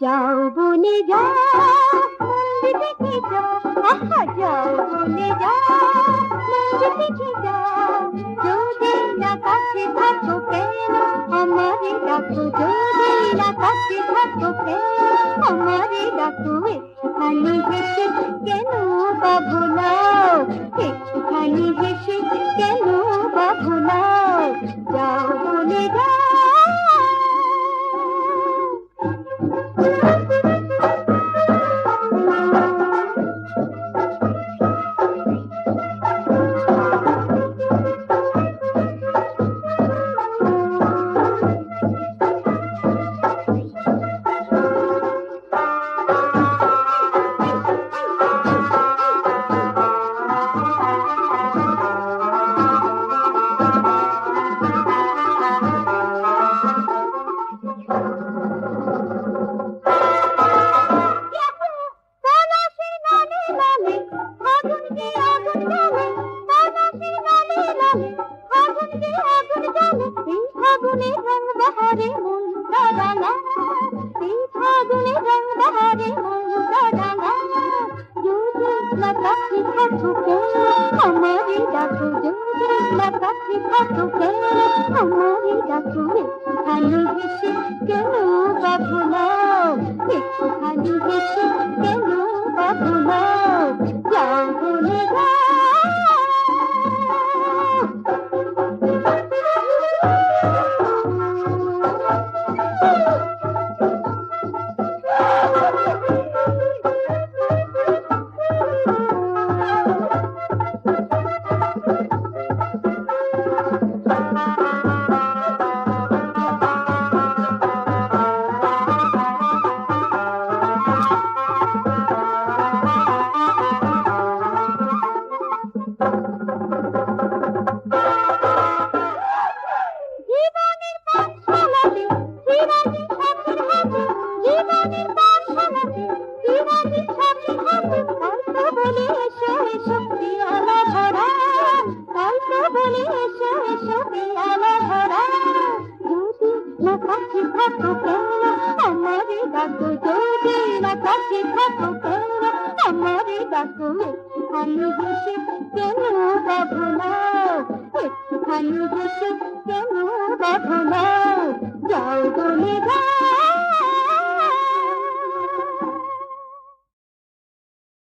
যাও বনে যাও দেখে যাও, আহা, যাও বনে যাও দেখে যাও। যদি না কাছে থাকো কেন আমারে ডাকো, যদি না কাছে থাকো কেন আমারে ডাকো, একটুখানি হেসে কেন বা ভোলাও একটুখানি হেসে মনটা রাঙা এই ফাগুনে রং বাহারে মনটা রাঙা যদি না কাছে থাকো কেন আমারে ডাকো যদি না কাছে থাকো কেন আমারে ডাকো একটুখানি হেসে কেন বা ভোলাও একটুখানি হেসে এসো বসে কেন যদি না কাছে থাকো